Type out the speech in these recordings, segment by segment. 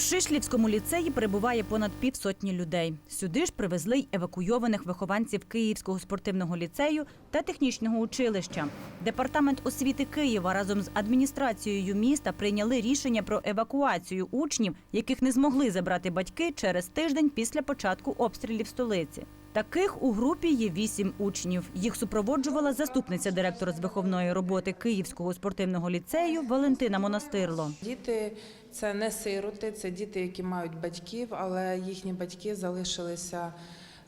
Шишлівському ліцеї перебуває понад півсотні людей. Сюди ж привезли й евакуйованих вихованців Київського спортивного ліцею та технічного училища. Департамент освіти Києва разом з адміністрацією міста прийняли рішення про евакуацію учнів, яких не змогли забрати батьки через тиждень після початку обстрілів столиці. Таких у групі є вісім учнів. Їх супроводжувала заступниця директора з виховної роботи Київського спортивного ліцею Валентина Монастирло. Діти це не сироти, це діти, які мають батьків, але їхні батьки залишилися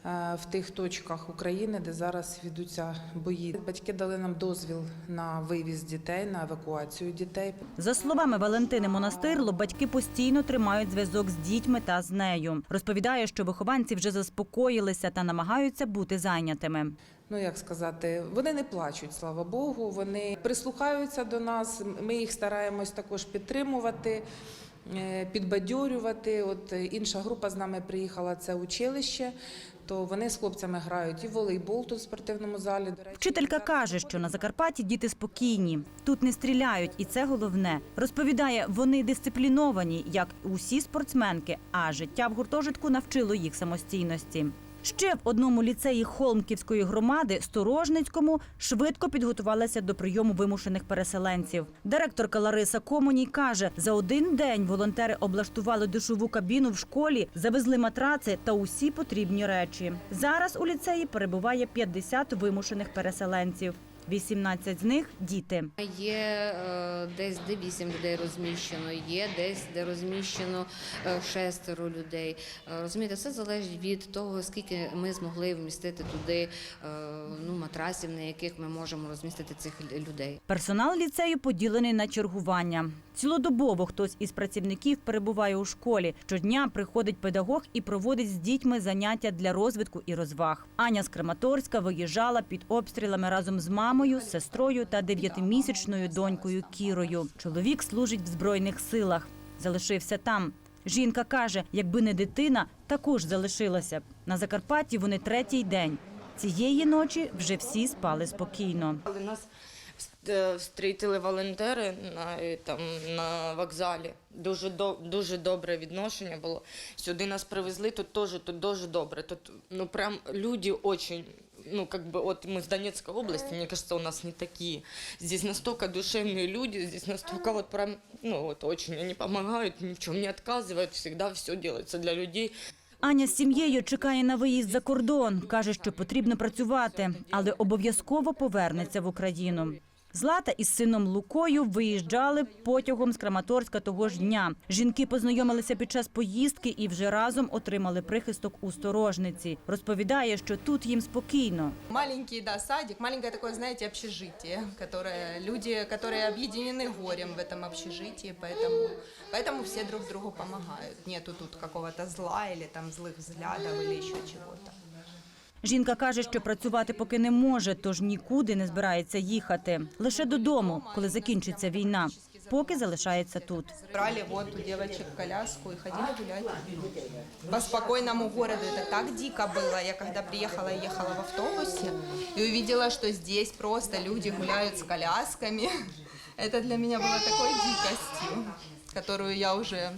в тих точках України, де зараз ведуться бої. Батьки дали нам дозвіл на вивіз дітей, на евакуацію дітей. За словами Валентини Монастирло, батьки постійно тримають зв'язок з дітьми та з нею. Розповідає, що вихованці вже заспокоїлися та намагаються бути зайнятими. Ну як сказати, вони не плачуть, слава Богу. Вони прислухаються до нас. Ми їх стараємось також підтримувати. Е, Підбадьорювати, от е, інша група з нами приїхала, це училище. То вони з хлопцями грають і волейбол тут в спортивному залі. Вчителька каже, що на Закарпатті діти спокійні, тут не стріляють, і це головне. Розповідає, вони дисципліновані, як усі спортсменки, а життя в гуртожитку навчило їх самостійності. Ще в одному ліцеї Холмківської громади Сторожницькому швидко підготувалася до прийому вимушених переселенців. Директорка Лариса Комоній каже, за один день волонтери облаштували душову кабіну в школі, завезли матраци та усі потрібні речі. Зараз у ліцеї перебуває 50 вимушених переселенців. 18 з них діти. Є е, десь де вісім людей розміщено, є десь де розміщено е, шестеро людей. Е, Розумієте, все залежить від того, скільки ми змогли вмістити туди ну, матрасів, на яких ми можемо розмістити цих людей. Персонал ліцею поділений на чергування. Цілодобово хтось із працівників перебуває у школі. Щодня приходить педагог і проводить з дітьми заняття для розвитку і розваг. Аня з Краматорська виїжджала під обстрілами разом з мамою, сестрою та дев'ятимісячною донькою Кірою. Чоловік служить в збройних силах. Залишився там. Жінка каже, якби не дитина, також залишилася б. На Закарпатті вони третій день. Цієї ночі вже всі спали спокійно. Але нас е, встрітили волонтери на, е, там, на вокзалі. Дуже, до, дуже добре відношення було. Сюди нас привезли, тут теж тут дуже добре. Тут ну, прям люди очень, ну, как бы, вот мы с Донецкой области, мне кажется, у нас не такие. Здесь настолько душевные люди, здесь настолько вот прям, ну, вот очень они помогают, ни в чем не отказывают, всегда все делается для людей. Аня з сім'єю чекає на виїзд за кордон. Каже, що потрібно працювати, але обов'язково повернеться в Україну. Злата із сином Лукою виїжджали потягом з Краматорська того ж дня. Жінки познайомилися під час поїздки і вже разом отримали прихисток у сторожниці. Розповідає, що тут їм спокійно. Маленький, да, садик, маленькое такое, знаете, общежитие, которое люди, которые объединены горем в этом общежитии, поэтому, поэтому все друг другу помогают. Нету тут какого-то зла или там злых взглядов или еще чего-то. Жінка каже, що працювати поки не може, тож нікуди не збирається їхати. Лише додому, коли закінчиться війна. Поки залишається тут. Брали вот у девочек коляску и ходили гулять. По спокойному городу это так дико было. Я когда приехала и ехала в автобусе и увидела, что здесь просто люди гуляют с колясками. Это для меня было такой дикостью, которую я уже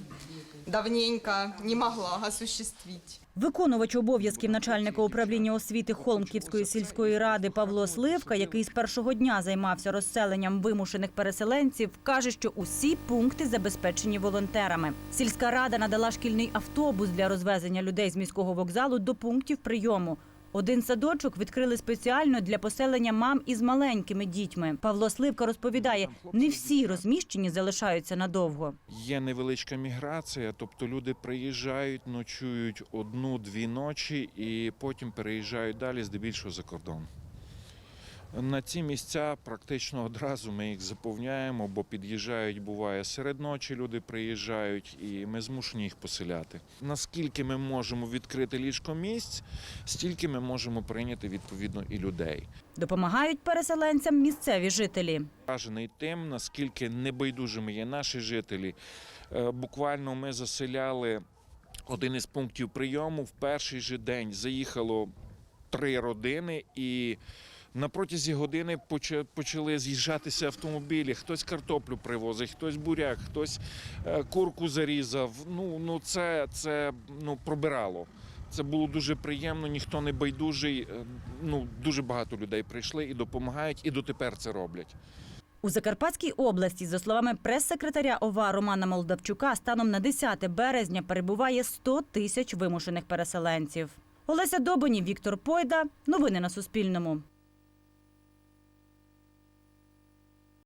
давненько не могла осуществить. Виконувач обов'язків начальника управління освіти Холмківської сільської ради Павло Сливка, який з першого дня займався розселенням вимушених переселенців, каже, що усі пункти забезпечені волонтерами. Сільська рада надала шкільний автобус для розвезення людей з міського вокзалу до пунктів прийому. Один садочок відкрили спеціально для поселення мам із маленькими дітьми. Павло Сливка розповідає, не всі розміщені залишаються надовго. Є невеличка міграція, тобто люди приїжджають, ночують одну-дві ночі і потім переїжджають далі, здебільшого за кордон. На ці місця практично одразу ми їх заповняємо, бо під'їжджають, буває серед ночі, люди приїжджають, і ми змушені їх поселяти. Наскільки ми можемо відкрити ліжко місць, стільки ми можемо прийняти відповідно і людей. Допомагають переселенцям місцеві жителі. вражений тим, наскільки небайдужими є наші жителі. Е, Буквально ми заселяли один із пунктів прийому. В перший же день заїхало три родини, і На протязі години почали з'їжджатися автомобілі. Хтось картоплю привозить, хтось буряк, хтось е, курку зарізав. Ну, ну це, це ну, пробирало. Це було дуже приємно, ніхто не байдужий. Е, Ну, дуже багато людей прийшли і допомагають, і дотепер це роблять. У Закарпатській області, за словами прес-секретаря ОВА Романа Молдавчука, станом на 10 березня перебуває 100 тисяч вимушених переселенців. Олеся Добонів, Віктор Пойда. Новини на Суспільному.